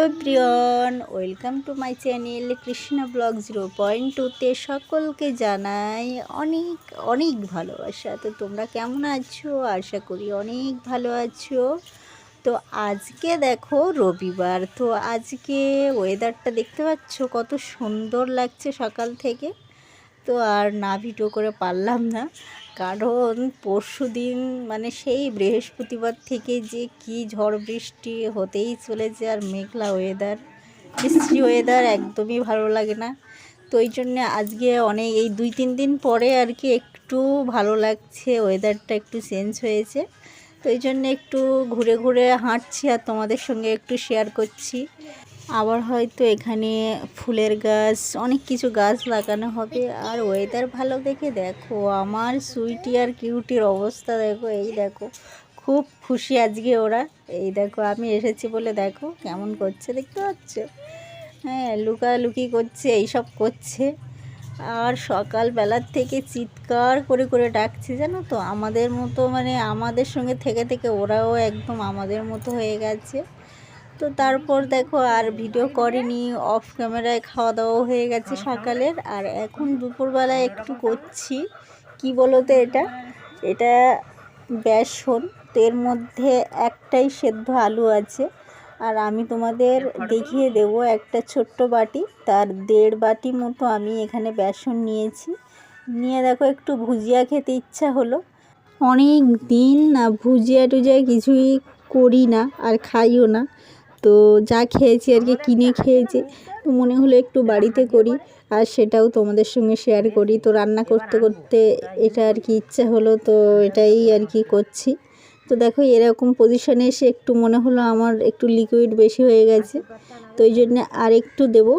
Welcome to my channel Krishna blog zero point টুতে সকলকে জানাই অনেক অনেক ভালোবাসা। তো তোমরা কেমন আছো? আশা করি অনেক ভালো আছো। তো আজকে দেখো রবিবার, তো আজকে ওয়েদারটা দেখতে পাচ্ছ কত সুন্দর লাগছে সকাল থেকে। তো আর না ভিডিও করে পারলাম না। কারণ পরশু দিন মানে সেই বৃহস্পতিবার থেকে যে কি ঝড় বৃষ্টি হতেই চলেছে আর মেঘলা ওয়েদার বৃষ্টি ওয়েদার একদমই ভালো লাগে না। তো ওই জন্যে আজকে অনেক, এই দুই তিন দিন পরে আর কি একটু ভালো লাগছে ওয়েদারটা একটু চেঞ্জ হয়েছে। তো এই জন্য একটু ঘুরে ঘুরে হাঁটছি আর তোমাদের সঙ্গে একটু শেয়ার করছি। আবার হয়তো এখানে ফুলের গাছ, অনেক কিছু গাছ লাগানো হবে। আর ওয়েদার ভালো দেখে দেখো, আমার সুইটি আর কিউটির অবস্থা দেখো, এই দেখো, খুব খুশি আজকে ওরা। এই দেখো, আমি এসেছি বলে দেখো, কেমন করছে দেখতে পাচ্ছ? হ্যাঁ লুকালুকি করছে, এইসব করছে। আর সকালবেলার থেকে চিৎকার করে করে ডাকছে, জানো তো? আমাদের মতো মানে আমাদের সঙ্গে থেকে থেকে ওরাও একদম আমাদের মতো হয়ে গেছে। তো তারপর দেখো আর ভিডিও করিনি অফ ক্যামেরায় খাওয়া দাওয়া হয়ে গেছে সকালের। আর এখন দুপুরবেলায় একটু করছি, কি বলো তো এটা? এটা বেসন, তো এর মধ্যে একটাই সেদ্ধ আলু আছে। আর আমি তোমাদের দেখিয়ে দেব একটা ছোট্ট বাটি, তার দেড় বাটি মতো আমি এখানে বেসন নিয়েছি। নিয়ে দেখো একটু ভুজিয়া খেতে ইচ্ছা হলো। অনেক দিন না ভুজিয়া টুজিয়া কিছুই করি না আর খাইও না। তো যা খেয়েছি আর কি কিনে খেয়েছি, তো মনে হলো একটু বাড়িতে করি আর সেটাও তোমাদের সঙ্গে শেয়ার করি। তো রান্না করতে করতে এটা আর কি ইচ্ছা হলো, তো এটাই আর কি করছি। তো দেখো এরকম পজিশনে এসে একটু মনে হলো আমার একটু লিকুইড বেশি হয়ে গেছে, তো ওই জন্য আর একটু দেবো।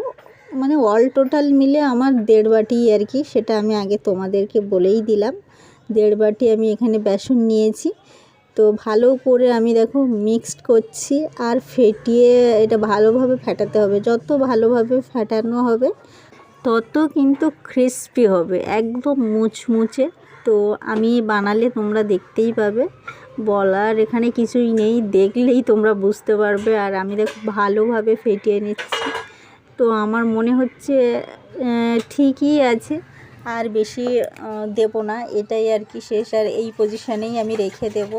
মানে অল টোটাল মিলে আমার দেড় বাটি আর কি, সেটা আমি আগে তোমাদেরকে বলেই দিলাম। দেড় বাটি আমি এখানে বেসন নিয়েছি। তো ভালো করে আমি দেখো মিক্সড করছি আর ফেটিয়ে এটা ভালোভাবে ফেটাতে হবে। যত ভালোভাবে ফেটানো হবে, তত কিন্তু ক্রিস্পি হবে, একদম মুচমুচে। তো আমি বানালে তোমরা দেখতেই পাবে। বলার এখানে কিছুই নেই, দেখলেই তোমরা বুঝতে পারবে। আর আমি দেখো ভালোভাবে ফেটিয়ে নিচ্ছি। তো আমার মনে হচ্ছে ঠিকই আছে। আর বেশি দেব না। এটাই আর কি শেষ। আর এই পজিশানেই আমি রেখে দেব।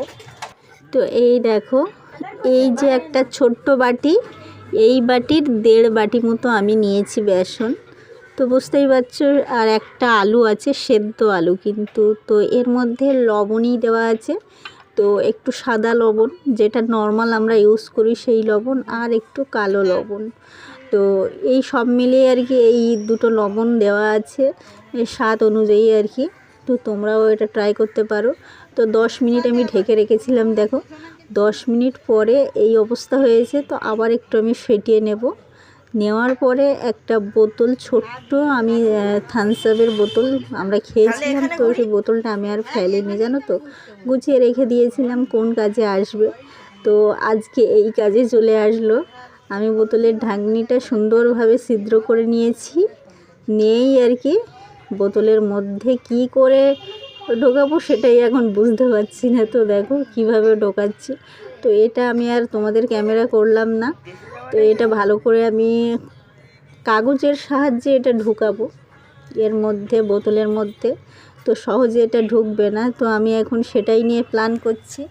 তো এই দেখো, এই যে একটা ছোট্ট বাটি, এই বাটির দেড় বাটি মতো আমি নিয়েছি বেসন। তো বুঝতেই পারছ, আর একটা আলু আছে, সেদ্ধ আলু কিন্তু। তো এর মধ্যে লবণই দেওয়া আছে। তো একটু সাদা লবণ, যেটা নর্মাল আমরা ইউজ করি সেই লবণ, আর একটু কালো লবণ। তো এই সব মিলিয়ে আর কি এই দুটো লবণ দেওয়া আছে। স্বাদ অনুযায়ী আর কি। তো তোমরাও এটা ট্রাই করতে পারো। তো দশ মিনিট আমি ঢেকে রেখেছিলাম, দেখো। দশ মিনিট পরে এই অবস্থা হয়েছে, তো আবার একটু আমি ফেটিয়ে নেব। নেওয়ার পরে একটা বোতল, ছোট্ট আমি থানসাপের বোতল আমরা খেয়েছিলাম। তো সেই বোতলটা আমি আর ফেলিনি, জানো তো? গুছিয়ে রেখে দিয়েছিলাম কোন কাজে আসবে। তো আজকে এই কাজে চলে আসলো। আমি বোতলের ঢাকনিটা সুন্দরভাবে ছিদ্র করে নিয়েছি। নিয়েই আর কি বোতলের মধ্যে কি করে ঢোকাবো সেটাই এখন বুঝতে পারছি না। তো দেখো কীভাবে ঢোকাচ্ছি। তো এটা আমি আর তোমাদের ক্যামেরা করলাম না। তো এটা ভালো করে আমি কাগজের সাহায্যে এটা ঢুকাবো এর মধ্যে, বোতলের মধ্যে। তো সহজে এটা ঢুকবে না। তো আমি এখন সেটাই নিয়ে প্ল্যান করছি।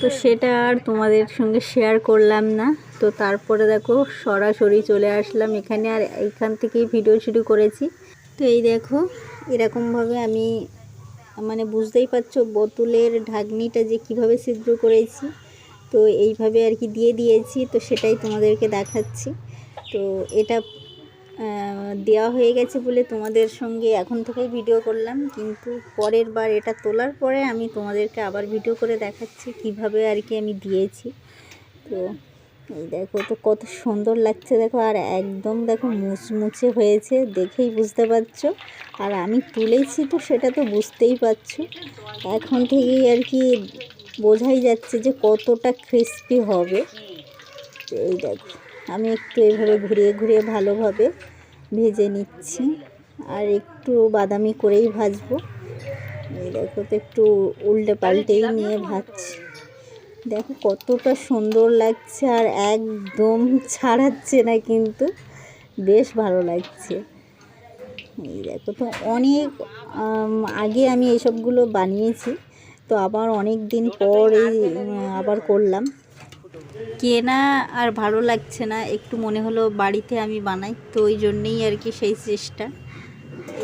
তো সেটা আর তোমাদের সঙ্গে শেয়ার করলাম না। তো তারপরে দেখো সরাসরি চলে আসলাম এখানে। আর এইখান থেকেই ভিডিও শুরু করেছি। তো এই দেখো, এরকমভাবে আমি মানে বুঝতেই পারছ বোতলের ঢাকনিটা যে কীভাবে ছিদ্র করেছি। তো এইভাবে আর কি দিয়ে দিয়েছি, তো সেটাই তোমাদেরকে দেখাচ্ছি। তো এটা দেওয়া হয়ে গেছে বলে তোমাদের সঙ্গে এখন থেকেই ভিডিও করলাম, কিন্তু পরের বার এটা তোলার পরে আমি তোমাদেরকে আবার ভিডিও করে দেখাচ্ছি কীভাবে আর কি আমি দিয়েছি। তো এই দেখো তো কত সুন্দর লাগছে, দেখো, আর একদম দেখো মুচমুচে হয়েছে, দেখেই বুঝতে পারছ। আর আমি তুলেছি তো, সেটা তো বুঝতেই পারছ। এখন থেকেই আর কি বোঝাই যাচ্ছে যে কতটা ক্রিস্পি হবে। এই দেখো, আমি একটু এইভাবে ঘুরিয়ে ঘুরিয়ে ভালোভাবে ভেজে নিচ্ছি, আর একটু বাদামি করেই ভাজবো। এই দেখো তো, একটু উল্টে পাল্টেই নিয়ে ভাজছি। দেখো কতটা সুন্দর লাগছে আর একদম ছাড়াচ্ছে না কিন্তু। বেশ ভালো লাগছে। এই দেখো তো অনেক আগে আমি এসবগুলো বানিয়েছি। তো আবার অনেক দিন পর এই আবার করলাম। কেনা আর ভালো লাগছে না, একটু মনে হলো বাড়িতে আমি বানাই। তো ওই জন্যেই আর কি সেই চেষ্টা।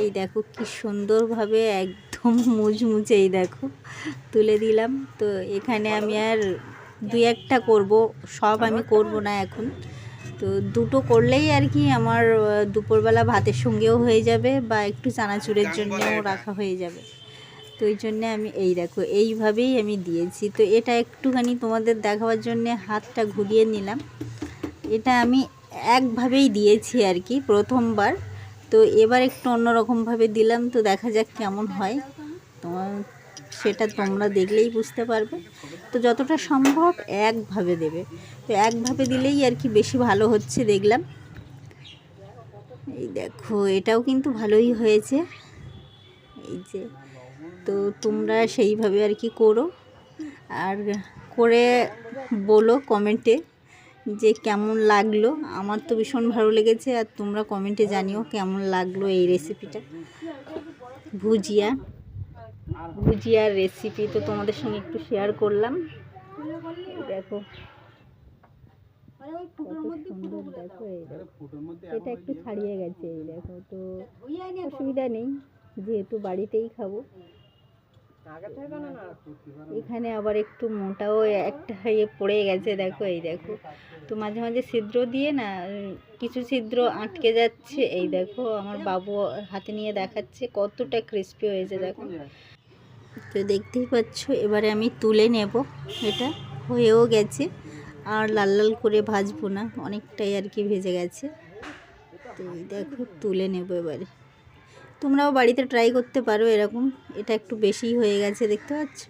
এই দেখো কি সুন্দরভাবে একদম মুচমুচে এই দেখো তুলে দিলাম। তো এখানে আমি আর দুই একটা করব সব আমি করব না এখন। তো দুটো করলেই আর কি আমার দুপুরবেলা ভাতের সঙ্গেও হয়ে যাবে বা একটু চানাচুরের জন্যও রাখা হয়ে যাবে। তো ওই জন্যে আমি এই দেখো এইভাবেই আমি দিয়েছি। তো এটা একটুখানি তোমাদের দেখাবার জন্যে হাতটা ঘুরিয়ে নিলাম। এটা আমি একভাবেই দিয়েছি আর কি প্রথমবার। তো এবার একটু অন্যরকমভাবে দিলাম তো দেখা যাক কেমন হয়। তোমার সেটা তোমরা দেখলেই বুঝতে পারবে। তো যতটা সম্ভব একভাবে দেবে। তো একভাবে দিলেই আর কি বেশি ভালো হচ্ছে দেখলাম। এই দেখো, এটাও কিন্তু ভালোই হয়েছে। এই যে, তো তোমরা সেইভাবে আর কি করো। আর করে বলো কমেন্টে। যে কেমন লাগল? আমার তো ভীষণ ভালো লেগেছে আর তোমরা কমেন্টে জানিও কেমন লাগল এই রেসিপিটা ভুজিয়া। ভুজিয়ার রেসিপি তো তোমাদের সঙ্গে একটু শেয়ার করলাম। দেখো। এটা একটু ছাড়িয়ে গেছে, এই দেখো। তো অসুবিধা নেই, যেহেতু বাড়িতেই খাব। এখানে আবার একটু মোটাও একটা ইয়ে পড়ে গেছে, দেখো এই দেখো। তো মাঝে মাঝে ছিদ্র দিয়ে না, কিছু ছিদ্র আটকে যাচ্ছে, এই দেখো আমার বাবু হাতে নিয়ে দেখাচ্ছে, কতটা ক্রিস্পি হয়েছে, দেখো। তো দেখতেই পাচ্ছ, এবারে আমি তুলে নেব, এটা হয়েও গেছে। আর লাল লাল করে ভাজবো না, অনেকটাই আর কি ভেজে গেছে। তো এই দেখো, তুলে নেব এবারে। তোমরাও বাড়িতে ট্রাই করতে পারো এরকম। এটা একটু বেশি হয়ে গেছে দেখতে পাচ্ছ?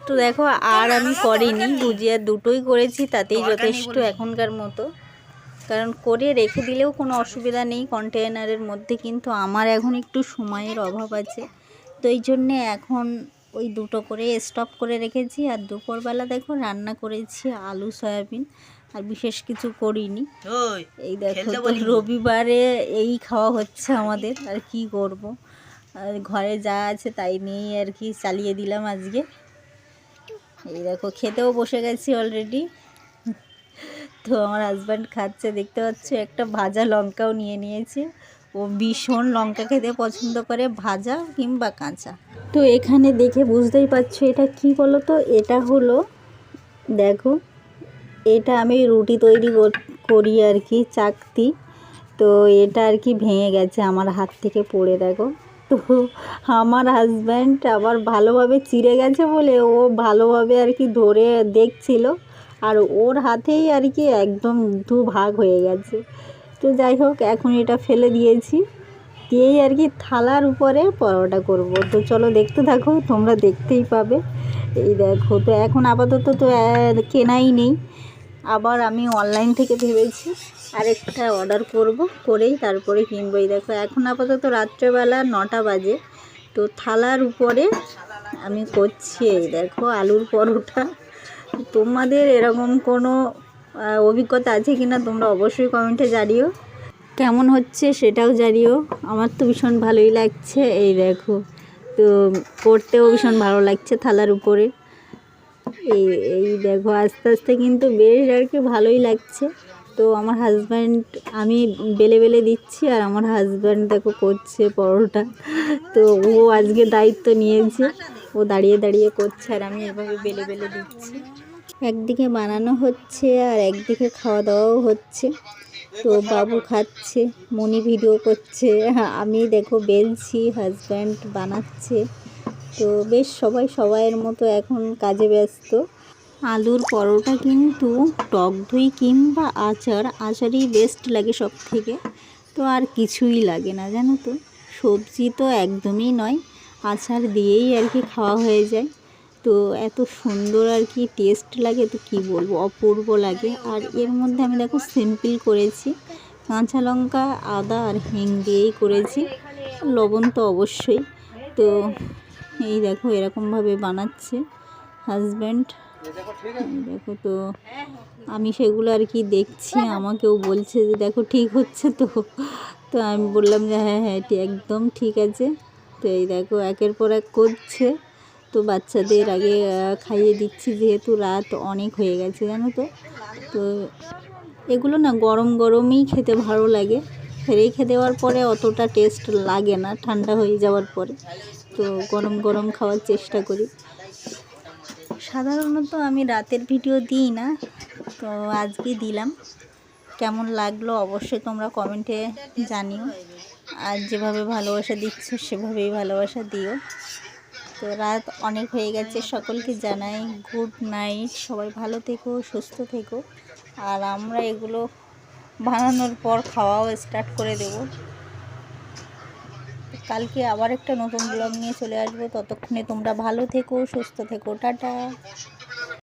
তো দেখো আর আমি করিনি ভুজিয়া দুটোই করেছি তাতেই যথেষ্ট এখনকার মতো। কারণ করে রেখে দিলেও কোনো অসুবিধা নেই কন্টেনারের মধ্যে কিন্তু আমার এখন একটু সময়ের অভাব আছে। তো এই জন্যে এখন ওই দুটো করে স্টপ করে রেখেছি। আর দুপুরবেলা দেখো রান্না করেছি আলু সয়াবিন। আর বিশেষ কিছু করিনি। এই দেখো তো রবিবারে এই খাওয়া হচ্ছে আমাদের আর কি করব? আর ঘরে যা আছে তাই নিয়েই আর কি চালিয়ে দিলাম আজকে। এই দেখো খেতেও বসে গেছি অলরেডি তো আমার হাজব্যান্ড খাচ্ছে দেখতে পাচ্ছ একটা ভাজা লঙ্কাও নিয়ে নিয়েছে। ও ভীষণ লঙ্কা খেতে পছন্দ করে ভাজা কিংবা কাঁচা। তো এখানে দেখে বুঝতেই পারছ এটা কি বলো তো এটা হলো দেখো এটা আমি রুটি তৈরি কর- আর কি, চাকতি। তো এটা আর কি ভেঙে গেছে আমার হাত থেকে পড়ে, দেখো। তো আমার হাজব্যান্ড আবার ভালোভাবে চিড়ে গেছে বলে ও ভালোভাবে আর কি ধরে দেখছিল। আর ওর হাতেই আর কি একদম দু ভাগ হয়ে গেছে। তো যাই হোক, এখন এটা ফেলে দিয়েছি। দিয়েই আর কি থালার উপরে পরোটা করব। তো চলো দেখতে থাকো, তোমরা দেখতেই পাবে। এই দেখো, তো এখন আপাতত তো কেনাই নেই। আবার আমি অনলাইন থেকে ভেবেছি আরেকটা অর্ডার করব, করেই তারপরে কিনবো। এই দেখো, এখন আপাতত রাত্রেবেলা নটা বাজে। তো থালার উপরে আমি করছি এই দেখো, আলুর পরোটা। তোমাদের এরকম কোনো অভিজ্ঞতা আছে কি না তোমরা অবশ্যই কমেন্টে জানিও। কেমন হচ্ছে সেটাও জানিও। আমার তো ভীষণ ভালোই লাগছে, এই দেখো। তো করতেও ভীষণ ভালো লাগছে থালার উপরে। এই এই দেখো, আস্তে আস্তে কিন্তু বেশ আর কি ভালোই লাগছে। তো আমার হাজব্যান্ড আমি বেলে বেলে দিচ্ছি আর আমার হাজব্যান্ড দেখো করছে পরোটা। তো ও আজকে দায়িত্ব নিয়েছে, ও দাঁড়িয়ে দাঁড়িয়ে করছে আর আমি এভাবে বেলে বেলে দিচ্ছি। একদিকে বানানো হচ্ছে আর একদিকে খাওয়া দাওয়াও হচ্ছে। তো বাবু খাচ্ছে, মনি ভিডিও করছে। আমি দেখো বেলছি হাজব্যান্ড বানাচ্ছে। তো বেশ সবাই সবাইয়ের মতো এখন কাজে ব্যস্ত। আলুর পরোটা কিন্তু টক দই কিংবা আচার, আচারই বেস্ট লাগে সব থেকে তো আর কিছুই লাগে না, জানো তো? সবজি তো একদমই নয়, আচার দিয়েই আর কি খাওয়া হয়ে যায়। তো এত সুন্দর আর কি টেস্ট লাগে, তো কি বলব? অপূর্ব লাগে। আর এর মধ্যে আমি দেখো সিম্পল করেছি। কাঁচা লঙ্কা, আদা আর হিং দিয়েই করেছি। লবণ তো অবশ্যই। তো এই দেখো এরকমভাবে বানাচ্ছে হাজব্যান্ড দেখো তো, আমি সেগুলো আর কি দেখছি, আমাকেও বলছে যে দেখো ঠিক হচ্ছে তো। তো আমি বললাম যে হ্যাঁ হ্যাঁ ঠিক একদম ঠিক আছে। তো এই দেখো একের পর এক করছে। তো বাচ্চাদের আগে খাইয়ে দিচ্ছি যেহেতু রাত অনেক হয়ে গেছে, জানো তো। তো এগুলো না গরম গরমই খেতে ভালো লাগে। রেখে দেওয়ার পরে অতটা টেস্ট লাগে না, ঠান্ডা হয়ে যাওয়ার পরে। তো গরম গরম খাওয়ার চেষ্টা করি। সাধারণত আমি রাতের ভিডিও দিই না, তো আজকে দিলাম। কেমন লাগল অবশ্যই তোমরা কমেন্টে জানিও। আর যেভাবে ভালোবাসা দিচ্ছ সেভাবেই ভালোবাসা দিও। তো রাত অনেক হয়ে গেছে, সকলকে জানাই গুড নাইট সবাই ভালো থেকো, সুস্থ থেকো। আর আমরা এগুলো বানানোর পর খাওয়াও স্টার্ট করে দেব। কালকে আবার একটা নতুন ব্লগ নিয়ে চলে আসব। ততক্ষণে তোমরা ভালো থেকো, সুস্থ থেকো, টাটা।